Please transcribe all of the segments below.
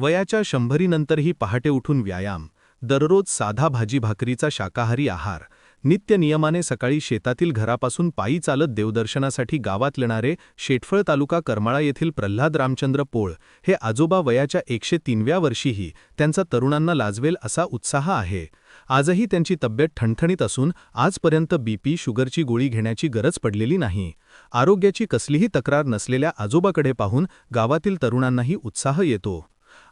वयाच्या शंभरीनंतरही पहाटे उठून व्यायाम दररोज साधा भाजी भाकरीचा शाकाहारी आहार नित्य नियमाने सकाळी शेतातील घरापासून पायी चालत देवदर्शनासाठी गावात येणारे शेटफळ तालुका करमाळा येथील प्रल्हाद रामचंद्र पोळ हे आजोबा वयाच्या एकशे तीनव्या वर्षीही त्यांचा तरुणांना लाजवेल असा उत्साह आहे. आजही त्यांची तब्येत ठणठणीत असून आजपर्यंत बीपी शुगरची गोळी घेण्याची गरज पडलेली नाही. आरोग्याची कसलीही तक्रार नसलेल्या आजोबाकडे पाहून गावातील तरुणांनाही उत्साह येतो.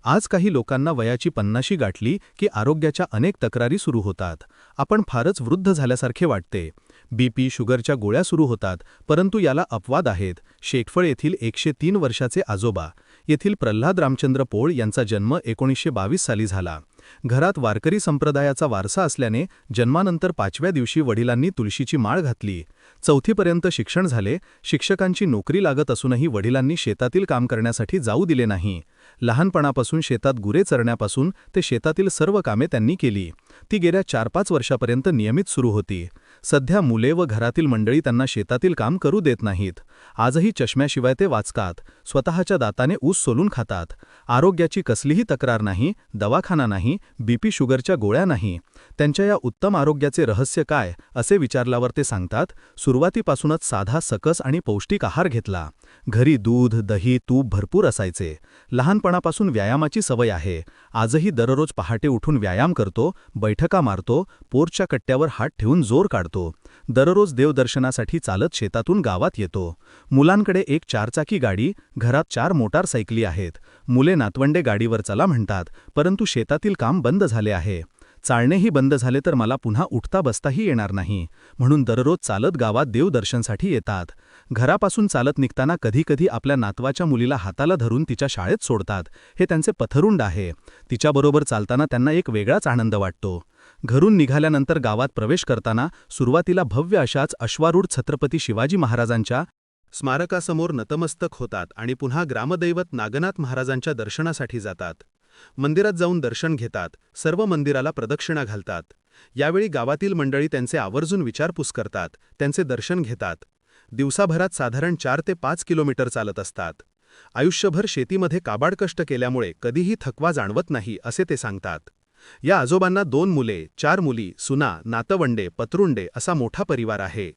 आज काही लोकांना वयाची पन्नाशी गाठली की आरोग्याच्या अनेक तक्रारी सुरू होतात. आपण फारच वृद्ध झाल्यासारखे वाटते. बीपी शुगरच्या गोळ्या सुरू होतात परंतु याला अपवाद आहेत. शेटफळ येथील एकशे तीन वर्षाचे आजोबा येथील प्रल्हाद रामचंद्र पोळ यांचा जन्म एकोणीसशे बावीस साली झाला. घरात वारकरी संप्रदायाचा वारसा असल्याने जन्मानंतर पाचव्या दिवशी वडिलांनी तुळशीची माळ घातली. चौथीपर्यंत शिक्षण झाले. शिक्षकांची नोकरी लागत असूनही वडिलांनी शेतातील काम करण्यासाठी जाऊ दिले नाही. लहानपणापासून शेतात गुरे चरण्यापासून ते शेतातील सर्व कामे त्यांनी केली. ती गेल्या चार पाच वर्षापर्यंत नियमित सुरू होती. सध्या मुले व घरातील मंडळी त्यांना शेतातील काम करू देत नाहीत. आजही चष्म्याशिवाय ते वाचतात. स्वतःच्या दाताने ऊस सोलून खातात. आरोग्याची कसलीही तक्रार नाही दवाखाना नाही बीपी शुगरच्या गोळ्या नाही. त्यांच्या या उत्तम आरोग्याचे रहस्य काय असे विचारल्यावर ते सांगतात सुरुवातीपासूनच साधा सकस आणि पौष्टिक आहार घेतला. घरी दूध दही तूप भरपूर असायचे. लहानपणापासून व्यायामाची सवय आहे. आजही दररोज पहाटे उठून व्यायाम करतो बैठका मारतो पोरच्या कट्ट्यावर हात ठेवून जोर काढतो. दररोज देवदर्शनासाठी चालत शेतातून गावात येतो. मुलांकडे एक चारचाकी गाडी घरात चार मोटारसायकली आहेत. मुले नातवंडे गाडीवर चला म्हणतात परंतु शेतातील काम बंद झाले आहे. चालणेही बंद झाले तर मला पुन्हा उठता बसताही येणार नाही. म्हणून दररोज चालत गावात देवदर्शनसाठी येतात. घरापासून चालत निघताना कधीकधी आपल्या नातवाच्या मुलीला हाताला धरून तिच्या शाळेत सोडतात. हे त्यांचे पथरुंड आहे. तिच्याबरोबर चालताना त्यांना एक वेगळाच आनंद वाटतो. घरून निघाल्यानंतर गावात प्रवेश करताना सुरुवातीला भव्य अशाच अश्वारूढ छत्रपती शिवाजी महाराजांच्या स्मारकासमोर नतमस्तक होतात आणि पुन्हा ग्रामदैवत नागनाथ महाराजांच्या दर्शनासाठी जातात. मंदिरात जाऊन दर्शन घेतात सर्व मंदिराला प्रदक्षिणा घालतात. यावेळी गावातील मंडळी त्यांचे आवर्जून विचारपूस करतात त्यांचे दर्शन घेतात. दिवसाभरात साधारण चार ते पाच किलोमीटर चालत असतात. आयुष्यभर शेतीमध्ये काबाड कष्ट केल्यामुळे कधीही थकवा जाणवत नाही असे ते सांगतात. या आजोबांना दोन मुले चार मुली सुना नातवंडे पत्रुंडे असा मोठा परिवार आहे.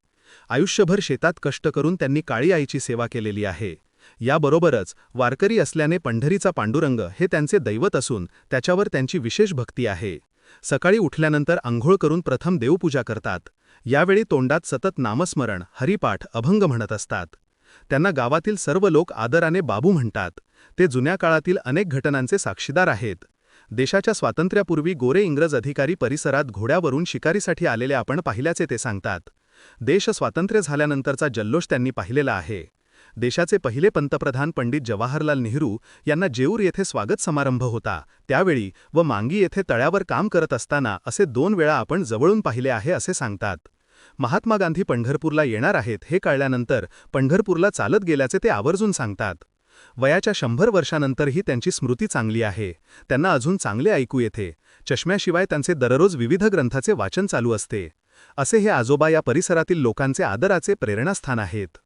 आयुष्यभर शेतात कष्ट करून त्यांनी काळी आईची सेवा केलेली आहे. याबरोबरच वारकरी असल्याने पंढरीचा पांडुरंग हे त्यांचे दैवत असून त्याच्यावर त्यांची विशेष भक्ती आहे. सकाळी उठल्यानंतर आंघोळ करून प्रथम देवपूजा करतात. यावेळी तोंडात सतत नामस्मरण हरिपाठ अभंग म्हणत असतात. त्यांना गावातील सर्व लोक आदराने बाबू म्हणतात. ते जुन्या काळातील अनेक घटनांचे साक्षीदार आहेत. देशाच्या स्वातंत्र्यापूर्वी गोरे इंग्रज अधिकारी परिसरात घोड्यावरून शिकारीसाठी आलेले आपण पाहिल्याचे ते सांगतात. देश स्वातंत्र्य झाल्यानंतरचा जल्लोष त्यांनी पाहिलेला आहे. देशाचे पहिले पंतप्रधान पंडित जवाहरलाल नेहरू यांना जेऊर येथे स्वागत समारंभ होता. त्यावेळी व मांगी येथे तळ्यावर काम करत असताना असे दोन वेळा आपण जवळून पाहिले आहे असे सांगतात. महात्मा गांधी पंढरपूरला येणार आहेत हे कळल्यानंतर पंढरपूरला चालत गेल्याचे ते आवर्जून सांगतात. वयाच्या शंभर वर्षानंतरही त्यांची स्मृती चांगली आहे. त्यांना अजून चांगले ऐकू येते. चष्म्याशिवाय त्यांचे दररोज विविध ग्रंथाचे वाचन चालू असते. असे हे आजोबा या परिसरातील लोकांचे आदराचे प्रेरणास्थान आहेत.